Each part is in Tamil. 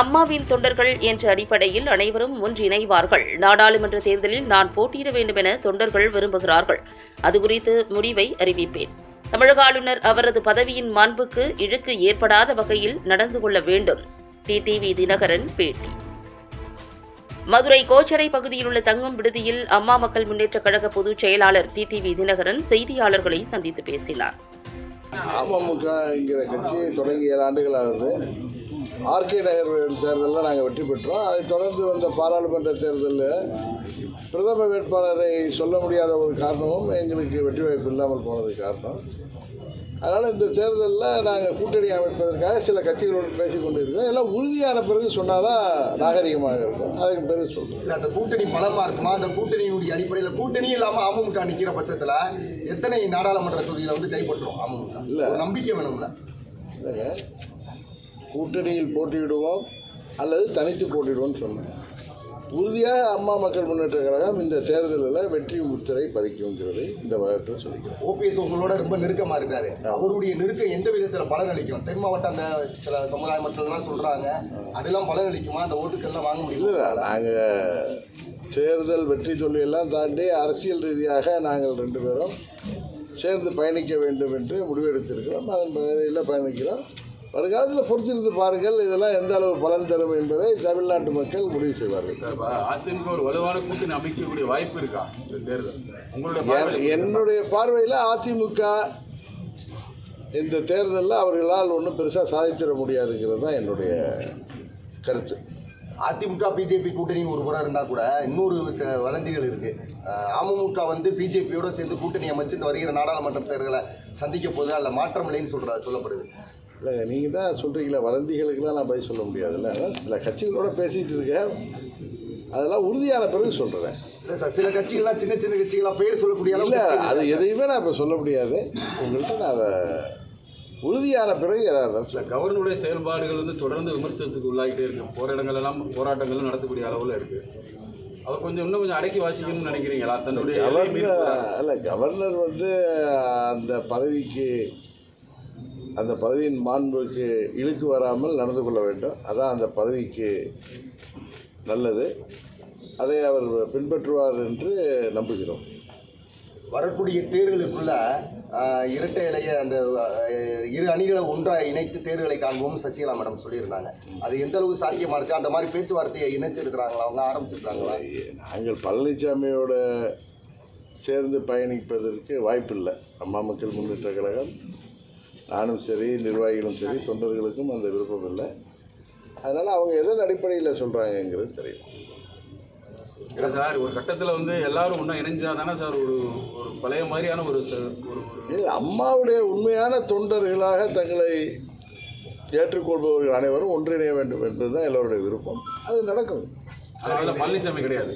அம்மாவின் தொண்டர்கள் என்ற அடிப்படையில் அனைவரும் ஒன்றிணைவார்கள். நாடாளுமன்ற தேர்தலில் நான் போட்டியிட வேண்டும் என தொண்டர்கள் விரும்புகிறார்கள். அது குறித்து முடிவை அறிவிப்பேன். தமிழக ஆளுநர் அவரது பதவியின் மாண்புக்கு இழுக்கு ஏற்படாத வகையில் நடந்து கொள்ள வேண்டும். டிடிவி தினகரன் பேட்டி. மதுரை கோச்சடை பகுதியில் உள்ள தங்கும் விடுதியில் அம்மா மக்கள் முன்னேற்ற கழக பொதுச் செயலாளர் டிடிவி தினகரன் செய்தியாளர்களை சந்தித்து பேசினார். அமமுகங்கிற கட்சி தொடங்கி ஏழு ஆண்டுகள் ஆகுது ஆர்கே நகர் தேர்தலில் நாங்கள் வெற்றி பெற்றோம். அதைத் தொடர்ந்து வந்த பாராளுமன்ற தேர்தலில் பிரதம வேட்பாளரை சொல்ல முடியாத ஒரு காரணமும் எங்களுக்கு வெற்றி வாய்ப்பு இல்லாமல் போனது காரணம். அதனால் இந்த தேர்தலில் நாங்கள் கூட்டணி அமைப்பதற்காக சில கட்சிகளோடு பேசிக் கொண்டு இருக்கோம் எல்லாம் உறுதியான பிறகு சொன்னால் தான் நாகரிகமாக இருக்கும். அதுக்கு பிறகு இல்ல அந்த கூட்டணி பலமா இருக்குமா? அந்த கூட்டணியுடைய அடிப்படையில் கூட்டணி இல்லாம அமமுக நிக்கிற பட்சத்துல எத்தனை நாடாளுமன்ற தொகுதியில வந்து கைப்பற்றும் அமமுக? இல்ல. நம்பிக்கை வேணும்ல. இல்லைங்க. கூட்டணியில் போட்டியிடுவோம் அல்லது தனித்து போட்டியிடுவோம்னு சொன்னேன் உறுதியாக அம்மா மக்கள் முன்னேற்ற கழகம் இந்த தேர்தலில் வெற்றி முத்திரை பதிக்குங்கிறது இந்த வகத்தில் சொல்லிக்கிறேன். ஓபிஎஸ் உங்களோட ரொம்ப நெருக்கமா இருக்காரு. அவருடைய நெருக்கம் எந்த விதத்துல பலன் அளிக்கும் தென் மாவட்ட அந்த சில சமுதாய மக்கள்லாம் சொல்றாங்க அதெல்லாம் பலன் அளிக்குமா அந்த ஓட்டுக்கள்லாம் வாங்க இல்லை முடியல நாங்கள் தேர்தல் வெற்றி தோல்வியெல்லாம் தாண்டி அரசியல் ரீதியாக நாங்கள் ரெண்டு பேரும் சேர்ந்து பயணிக்க வேண்டும் என்று முடிவெடுத்திருக்கிறோம். அதன் பகுதியில் பயணிக்கிறோம். வருங்காலத்தில் பொறுத்திருந்து பாருங்கள் இதெல்லாம் எந்த அளவு பலன் தரும் என்பதை தமிழ்நாட்டு மக்கள் முடிவு செய்வார்கள். அதிமுக ஒரு வலுவான கூட்டணி அமைக்கக்கூடிய வாய்ப்பு இருக்கா? தேர்தல். என்னுடைய பார்வையில் அதிமுக இந்த தேர்தலில் அவர்களால் ஒன்றும் பெருசாக சாதித்திட முடியாதுங்கிறது தான் என்னுடைய கருத்து. அதிமுக பிஜேபி கூட்டணி ஒரு புறம் இருந்தா கூட இன்னொரு வதந்திகள் இருக்கு. அஹ் அமமுக வந்து பிஜேபியோட சேர்ந்து கூட்டணி அமைச்சு இந்த வருகிற நாடாளுமன்ற தேர்தலை சந்திக்க போது அதில் மாற்றம் இல்லைன்னு சொல்ற சொல்லப்படுது. இல்லைங்க நீங்கள் தான் சொல்கிறீங்களா வதந்திகளுக்கெல்லாம் நான் பதில் சொல்ல முடியாதுல்ல. சில கட்சிகளோட பேசிகிட்டு இருக்கேன் அதெல்லாம் உறுதியான பிறகு சொல்கிறேன் இல்ல சார் சில கட்சிகள்லாம் சின்ன சின்ன கட்சிகள்லாம் பேர் சொல்லக்கூடிய இல்லை அது எதையுமே நான் இப்போ சொல்ல முடியாது. உங்கள்கிட்ட நான் அதை உறுதியான பிறகு இல்ல, கவர்னருடைய செயல்பாடுகள் வந்து தொடர்ந்து விமர்சனத்துக்கு உள்ளாகிட்டே இருக்கு. போராட்டங்கள் எல்லாம் போராட்டங்களும் நடத்தக்கூடிய அளவில் இருக்கு. அவர் கொஞ்சம் இன்னும் கொஞ்சம் அடக்கி வாசிக்கணும்னு நினைக்கிறீங்களா? தன்னுடைய கவர்னர். அல்ல கவர்னர் வந்து அந்த பதவிக்கு அந்த பதவியின் மாண்புக்கு இழுக்கு வராமல் நடந்து கொள்ள வேண்டும். அதான் அந்த பதவிக்கு நல்லது. அதை அவர் பின்பற்றுவார் என்று நம்புகிறோம். வரக்கூடிய தேர்தலுக்குள்ள இரட்டை இலைய அந்த இரு அணிகளை ஒன்றாக இணைத்து தேர்தலை காண்போம் சசிகலா மேடம் சொல்லியிருந்தாங்க. அது எந்த அளவு சாத்தியமா இருக்கு? அந்த மாதிரி பேச்சுவார்த்தையை இணைச்சிருக்கிறாங்களா? அவங்க ஆரம்பிச்சிருக்காங்களா நாங்கள் பழனிசாமியோட சேர்ந்து பயணிப்பதற்கு வாய்ப்பில்லை. அம்மா மக்கள் முன்னேற்ற கழகம் நானும் சரி நிர்வாகிகளும் சரி தொண்டர்களுக்கும் அந்த விருப்பம் இல்லை. அதனால் அவங்க எதன் அடிப்படையில் சொல்கிறாங்கங்கிறது தெரியும் இல்ல சார் ஒரு கட்டத்தில் வந்து எல்லாரும் ஒன்றா இணைஞ்சா தானே சார் ஒரு ஒரு பழைய மாதிரியான ஒரு ஒரு இல்லை அம்மாவுடைய உண்மையான தொண்டர்களாக தங்களை ஏற்றுக்கொள்பவர்கள் அனைவரும் ஒன்றிணைய வேண்டும் என்பது தான் எல்லோருடைய விருப்பம். அது நடக்கும். அதனால பழனிசாமி கிடையாது.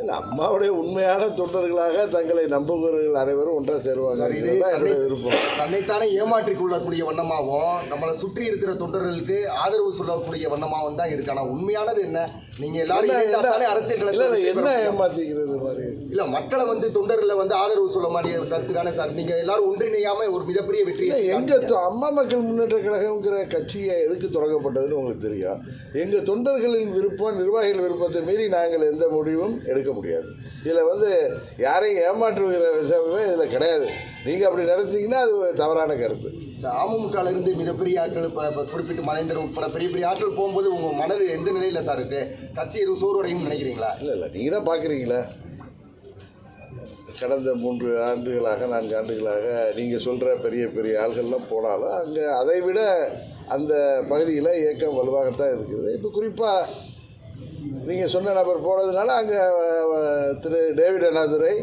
இல்லை அம்மாவுடைய உண்மையான தொண்டர்களாக தங்களை நம்புபவர்கள் அனைவரும் ஒன்றாக சேருவாங்க. என்னுடைய விருப்பம். தன்னைத்தானே ஏமாற்றிக் கொள்ளக்கூடிய வண்ணமாகவும் நம்மளை சுற்றி இருக்கிற தொண்டர்களுக்கு ஆதரவு சொல்லக்கூடிய வண்ணமாகவும் தான் இருக்கு. ஆனா உண்மையானது என்ன? நீங்க எல்லாரும் அரசியல் என்ன ஏமாத்திக்கிறது மாதிரி? இல்ல மக்களை வந்து தொண்டர்களை வந்து ஆதரவு சொல்ல மாட்டிய கருத்து தானே சார். நீங்க எல்லாரும் ஒன்றிணையாம ஒரு மிகப்பெரிய வெற்றி எங்கள் அம்மா மக்கள் முன்னேற்ற கழகங்கிற கட்சியை எதுக்கு தொடங்கப்பட்டதுன்னு உங்களுக்கு தெரியும். எங்கள் தொண்டர்களின் விருப்பம் நிர்வாகிகள் விருப்பத்தை மீறி நாங்கள் எந்த முடிவும் எடுக்க முடியாது. இதில் வந்து யாரையும் ஏமாற்றுகிற விஷயமே இதில் கிடையாது. நீங்கள் அப்படி நடத்தீங்கன்னா அது தவறான கருத்து. அமமுகல இருந்து மிகப்பெரிய ஆட்கள் இப்ப குறிப்பிட்டு மறைந்தர் உட்பட பெரிய பெரிய ஆட்கள் போகும்போது உங்க மனது எந்த நிலையில சார் இருக்கு? கட்சி எதுவும் சோர்வடையும் நினைக்கிறீங்களா? இல்லை இல்லை நீங்கள் தான் பார்க்குறீங்களா கடந்த மூன்று ஆண்டுகளாக நான்கு ஆண்டுகளாக நீங்கள் சொல்கிற பெரிய பெரிய ஆள்கள்லாம் போனாலும் அங்கே அதை விட அந்த பகுதியில் இயக்கம் வலுவாகத்தான் இருக்குது. இப்போ குறிப்பாக நீங்கள் சொன்ன நபர் போனதுனால அங்கே திரு டேவிட் அண்ணாதுரை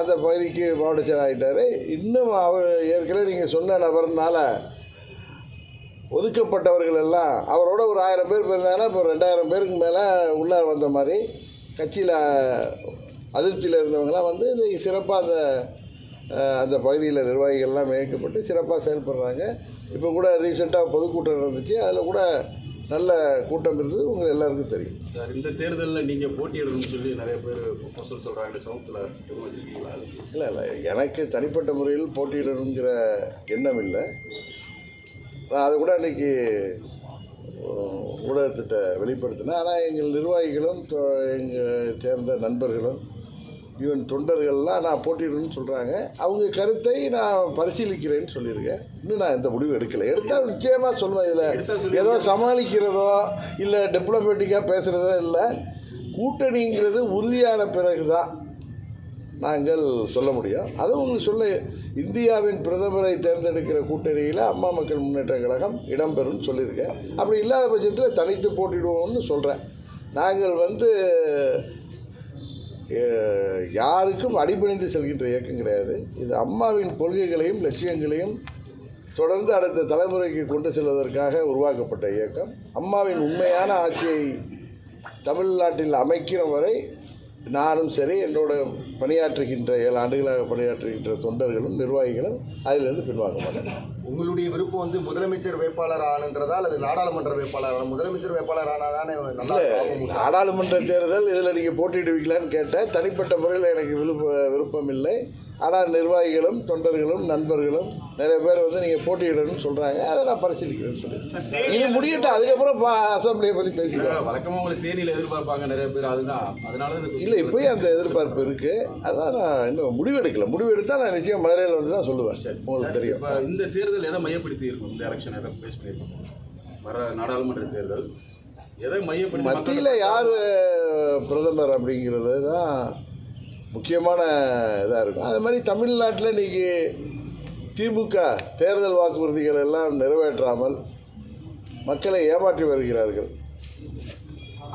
அந்த பகுதிக்கு மாவட்ட ஆகிட்டார் இன்னும் அவர் ஏற்கனவே நீங்கள் சொன்ன நபர்னால ஒதுக்கப்பட்டவர்கள் எல்லாம் அவரோட ஒரு ஆயிரம் பேர் இருந்தாங்கன்னா இப்போ ரெண்டாயிரம் பேருக்கு மேலே உள்ளே வந்த மாதிரி கட்சியில் அதிருப்தியில் இருந்தவங்களாம் வந்து இன்றைக்கி சிறப்பாக அந்த அந்த பகுதியில் நிர்வாகிகள்லாம் மேற்கப்பட்டு சிறப்பாக செயல்படுறாங்க. இப்போ கூட ரீசெண்டாக பொதுக்கூட்டம் நடந்துச்சு. அதில் கூட நல்ல கூட்டம் இருந்தது உங்கள் எல்லாருக்கும் தெரியும். சார் இந்த தேர்தலில் நீங்கள் போட்டியிடணும்னு சொல்லி நிறைய பேர் ப்ரொபோசல் சொல்கிறாங்க சமூகத்தில் வச்சுருக்கீங்களா? இல்லை இல்லை. எனக்கு தனிப்பட்ட முறையில் போட்டியிடணுங்கிற எண்ணம் இல்லை. நான் அது கூட அன்றைக்கி கருத்துட்ட வெளிப்படுத்தினேன். ஆனால் எங்கள் நிர்வாகிகளும் எங்கள் சேர்ந்த நண்பர்களும் ஈவன் தொண்டர்கள்லாம் நான் போட்டியிடணும்னு சொல்கிறாங்க அவங்க கருத்தை நான் பரிசீலிக்கிறேன்னு சொல்லியிருக்கேன். இன்னும் நான் எந்த முடிவும் எடுக்கலை. எடுத்தால் நிச்சயமாக சொல்லுவேன் இதில். ஏதோ சமாளிக்கிறதோ இல்லை டிப்ளமேட்டிக்காக பேசுகிறதோ இல்லை கூட்டணிங்கிறது உறுதியான பிறகு தான் நாங்கள் சொல்ல முடியும். அதுவும் உங்களுக்கு சொல்ல. இந்தியாவின் பிரதமரை தேர்ந்தெடுக்கிற கூட்டணியில் அம்மா மக்கள் முன்னேற்ற கழகம் இடம்பெறும்னு சொல்லியிருக்கேன். அப்படி இல்லாத பட்சத்தில் தனித்து போட்டிடுவோம்னு சொல்கிறேன் நாங்கள் வந்து யாருக்கும் அடிபணிந்து செல்கின்ற இயக்கம் கிடையாது. இது அம்மாவின் கொள்கைகளையும் லட்சியங்களையும் தொடர்ந்து அடுத்த தலைமுறைக்கு கொண்டு செல்வதற்காக உருவாக்கப்பட்ட இயக்கம் அம்மாவின் உண்மையான ஆட்சியை தமிழ்நாட்டில் அமைக்கிற வரை நானும் சரி என்னோட பணியாற்றுகின்ற ஏழு ஆண்டுகளாக பணியாற்றுகின்ற தொண்டர்களும் நிர்வாகிகளும் அதிலிருந்து பின்வாங்க மாட்டேன் உங்களுடைய விருப்பம் வந்து முதலமைச்சர் வேட்பாளர் ஆனுன்றதா அல்லது நாடாளுமன்ற வேட்பாளர்? முதலமைச்சர் வேட்பாளர் ஆனாதானே. நாடாளுமன்ற தேர்தல் இதில் நீங்கள் போட்டியிடுவீங்களான்னு கேட்டேன் தனிப்பட்ட முறையில் எனக்கு விருப்ப விருப்பம் இல்லை ஆனால் நிர்வாகிகளும் தொண்டர்களும் நண்பர்களும் நிறைய பேர் வந்து நீங்கள் போட்டியிடணும்னு சொல்கிறாங்க அதை நான் பரிசீலிக்கிறேன்னு சொல்லி இது முடியட்டும். அதுக்கப்புறம் அசம்பிளியை பற்றி பேசிக்கலாம். வழக்கமாக உங்களுக்கு தேனியில் எதிர்பார்ப்பாங்க நிறைய பேர். அதுதான். அதனால இல்லை இப்போயும் அந்த எதிர்பார்ப்பு இருக்குது அதான் நான் இன்னும் முடிவெடுக்கல. முடிவெடுத்தால் நான் நிச்சயம் மதுரையில் வந்து தான் சொல்லுவேன். உங்களுக்கு தெரியும். இப்போ இந்த தேர்தல் எதை மையப்படுத்தி இருக்கும்? இந்த எலெக்ஷன் எதை பேஸ் பண்ணியிருக்கோம்? வர நாடாளுமன்ற தேர்தல் எதை மையப்படுத்தி மத்தியில் யார் பிரதமர் அப்படிங்கிறது தான் முக்கியமான இதாக இருக்கும். அது மாதிரி தமிழ்நாட்டில் இன்றைக்கி திமுக தேர்தல் வாக்குறுதிகள் எல்லாம் நிறைவேற்றாமல் மக்களை ஏமாற்றி வருகிறார்கள்.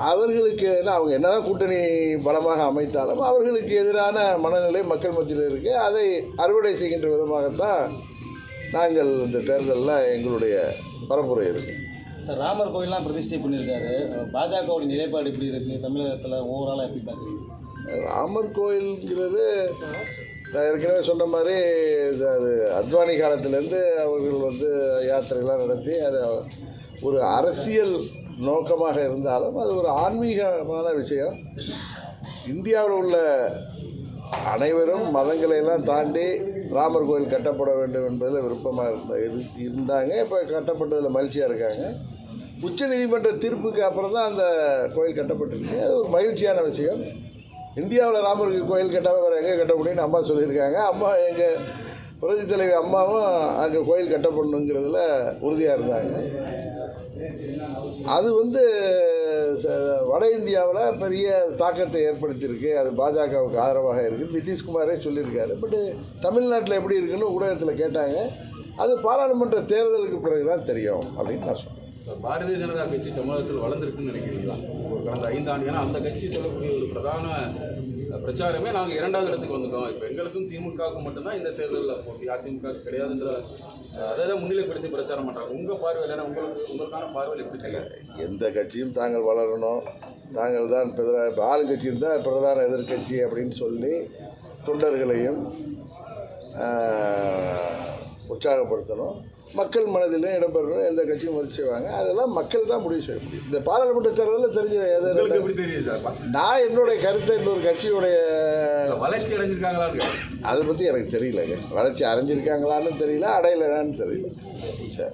அவர்களுக்கு என்ன அவங்க என்னதான் கூட்டணி பலமாக அமைத்தாலும் அவர்களுக்கு எதிரான மனநிலை மக்கள் மத்தியில் இருக்குது அதை அறுவடை செய்கின்ற விதமாகத்தான் நாங்கள் இந்த தேர்தலில் எங்களுடைய பரப்புரை இருக்குது சார் ராமர் கோயில்லாம் பிரதிஷ்டை பண்ணியிருக்காரு. பாஜகவோட நிலைப்பாடு எப்படி இருக்குது தமிழகத்தில் ஓவராலாக எப்படி பார்க்குறீங்க? ராமர் கோயில்ங்கிறது நான் ஏற்கனவே சொன்ன மாதிரி இது அது அத்வானி காலத்திலேருந்து அவர்கள் வந்து யாத்திரைலாம் நடத்தி அதை ஒரு அரசியல் நோக்கமாக இருந்தாலும் அது ஒரு ஆன்மீகமான விஷயம். இந்தியாவில் உள்ள அனைவரும் மதங்களை எல்லாம் தாண்டி ராமர் கோயில் கட்டப்பட வேண்டும் என்பதில் விருப்பமாக இருந்த இரு- இருந்தாங்க. இப்போ கட்டப்பட்டதில் மகிழ்ச்சியாக இருக்காங்க. உச்ச நீதிமன்ற தீர்ப்புக்கு அப்புறம் தான் அந்த கோயில் கட்டப்பட்டிருக்கு. அது ஒரு மகிழ்ச்சியான விஷயம். இந்தியாவில் ராமருக்கு கோயில் கட்டாமல் வேறு எங்கே கட்ட முடியும்னு அம்மா சொல்லியிருக்காங்க. அம்மா எங்கள் புரட்சி தலைவி அம்மாவும் அங்கே கோயில் கட்டப்படணுங்கிறதுல உறுதியாக இருந்தாங்க. அது வந்து ச- வட இந்தியாவில் பெரிய தாக்கத்தை ஏற்படுத்தியிருக்கு. அது பாஜகவுக்கு ஆதரவாக இருக்குது. நிதிஷ்குமாரே சொல்லியிருக்காரு. பட்டு தமிழ்நாட்டில் எப்படி இருக்குன்னு ஊடகத்தில் கேட்டாங்க. அது பாராளுமன்ற தேர்தலுக்கு பிறகு தான் தெரியும் அப்படின்னு நான் சொன்னேன். பாரதிய ஜனதா கட்சி தமிழகத்தில் வளர்ந்துருக்குன்னு நினைக்கிறீங்களா? ஒரு கடந்த ஐந்தாண்டு ஏன்னா அந்த கட்சி சொல்லக்கூடிய ஒரு பிரதான பிரச்சாரமே நாங்கள் இரண்டாவது இடத்துக்கு வந்துட்டோம். இப்போ எங்களுக்கும் திமுகவுக்கும் மட்டும்தான் இந்த தேர்தலில் போட்டி அதிமுக கிடையாதுன்ற அதை தான் முன்னிலைப்படுத்தி பிரச்சாரம் பண்ணுறாங்க உங்கள் பார்வையில் ஏன்னா உங்களுக்கு உங்களுக்கான பார்வையில் எப்படி தெரியாது? எந்த கட்சியும் தாங்கள் வளரணும். தாங்கள் தான் பிரதா இப்போ ஆளுங்கட்சியும் தான் பிரதான எதிர்கட்சி அப்படின்னு சொல்லி தொண்டர்களையும் உற்சாகப்படுத்தணும். மக்கள் மனதிலும் இடம்பெறணும் எந்த கட்சியும் முயற்சி செய்வாங்க. அதெல்லாம் மக்கள் தான் முடிவு செய்ய முடியும். இந்த பாராளுமன்ற தேர்தலில் தெரிஞ்ச நான் என்னுடைய கருத்தை இன்னொரு கட்சியுடைய வளர்ச்சி அடைஞ்சிருக்காங்களான்னு அதை பற்றி எனக்கு தெரியலங்க வளர்ச்சி அடைஞ்சிருக்காங்களான்னு தெரியல அடையலைன்னு தெரியல. சரி.